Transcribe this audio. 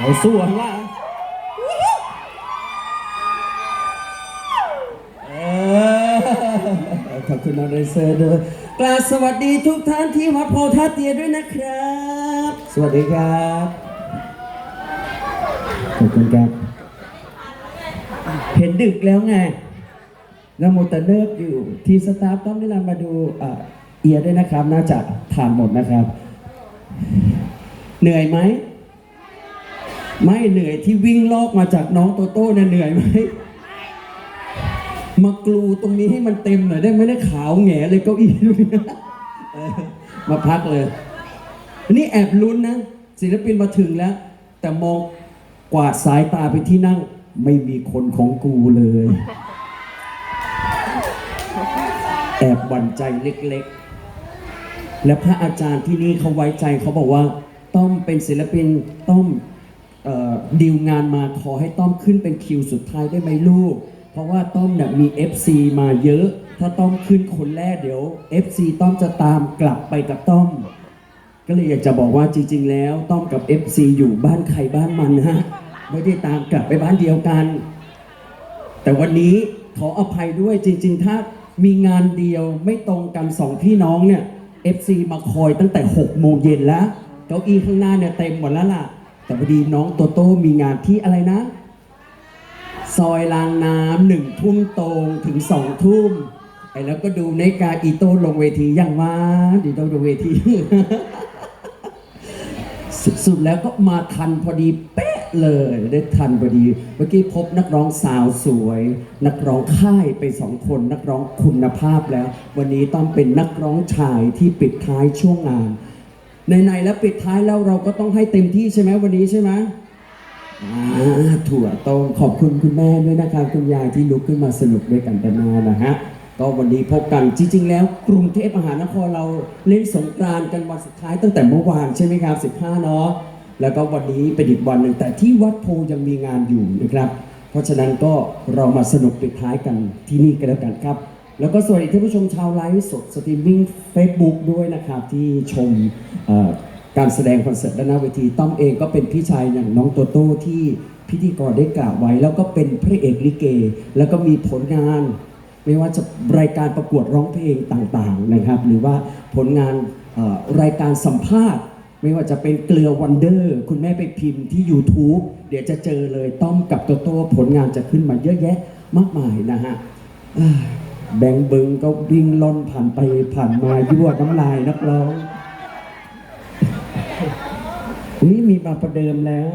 เอาส่วนว่าเออขอบคุณน้องเรเซอร์ด้วยกราบสวัสดีทุกท่านที่วัดโพธาเตียด้วยนะครับ สวัสดีครับ ขอบคุณครับ เห็นดึกแล้วไงแล้วโมวแต่เนิร์ฟอยู่ ทีมสตาฟต้องแนะนำมาดูเอ่อเอียด้วยนะครับ น่าจะทานหมดนะครับ เหนื่อยไหม ไม่เหนื่อยที่วิ่งลอกมาจากน้องโตโต้เนี่ยเหนื่อยไหมมากลูตรงนี้ให้มันเต็มหน่อยได้ไหมได้ขาวแหงเลยเก้าอี้ดูดิเออมาพักเลยนนี้แอบลุ้นนะศิลปินมาถึงแล้ว แต่มองกวาดสายตาไปที่นั่ง ไม่มีคนของกูเลย แอบหวั่นใจเล็กๆ และพระอาจารย์ที่นี่เขาไว้ใจเขาบอกว่า ต้อมเป็นศิลปินต้อม ดีลงานมาขอให้ต้อมขึ้นเป็นคิวสุดท้ายได้ไหมลูก เพราะว่าต้อมเนี่ยมี FC มาเยอะ ถ้าต้อมขึ้นคนแรกเดี๋ยว FC ต้อมจะตามกลับไปกับต้อม ก็เลยอยากจะบอกว่าจริง ๆ แล้วต้อมกับ FC อยู่บ้านใครบ้านมันนะฮะไม่ได้ตามกลับไปบ้านเดียวกัน แต่วันนี้ขออภัยด้วยจริง ๆ ถ้ามีงานเดียวไม่ตรงกันสองพี่น้องเนี่ย FC มาคอยตั้งแต่6โมงเย็นแล้ว เก้าอี้ข้างหน้าเนี่ยเต็มหมดแล้วล่ะ แต่พอดีน้องโตโต้มีงานที่อะไรนะ ซอยรางน้ำหนึ่งทุ่มตรงถึงสองทุ่มไอ้แล้วก็ดูในกาอีโต้ลงเวทียังมาดีโต้ลงเวที สุดๆแล้วก็มาทันพอดีเป๊ะเลยได้ทันพอดี เมื่อกี้พบนักร้องสาวสวย นักร้องค่ายไปสองคน นักร้องคุณภาพแล้ว วันนี้ต้องเป็นนักร้องชายที่ปิดท้ายช่วงงาน ในๆแล้วปิดท้ายแล้วเราก็ต้องให้เต็มที่ใช่ไหมวันนี้ใช่ไหมอ่าถั่วต้มขอบคุณคุณแม่ด้วยนะครับคุณยายที่ลุกขึ้นมาสนุกด้วยกันแต่มานะฮะก็วันนี้พบกันจริง ๆ แล้วกรุงเทพมหานครเราเล่นสงกรานต์กันวันสุดท้ายตั้งแต่เมื่อวานใช่ไหมครับ 15 เนาะแล้วก็วันนี้เป็นอีกวันหนึ่งแต่ที่วัดโพยังมีงานอยู่นะครับ เพราะฉะนั้นก็เรามาสนุกปิดท้ายกันที่นี่กันแล้วกันครับ แล้วก็สวัสดีท่านผู้ชมชาวไลฟ์สดสตรีมมิ่ง Facebook ด้วยนะครับ ที่ชมการแสดงคอนเสิร์ตด้านหน้าเวทีต้อมเองก็เป็นพี่ชายอย่างน้องโตโต้ที่พิธีกรได้กล่าวไว้ แล้วก็เป็นพระเอกลิเก แล้วก็มีผลงาน ไม่ว่าจะรายการประกวดร้องเพลงต่างๆนะครับ หรือว่าผลงานรายการสัมภาษณ์ ไม่ว่าจะเป็นเกลือวันเดอร์ คุณแม่ไปพิมพ์ที่ YouTube เดี๋ยวจะเจอเลยต้อมกับโตโต้ผลงานจะขึ้นมาเยอะแยะมากมายนะฮะ แบงเบิงก็วิ่งล่อนผ่านไปผ่านมายั่วน้ำลายนักร้องนี่มีมาประเดิมแล้ว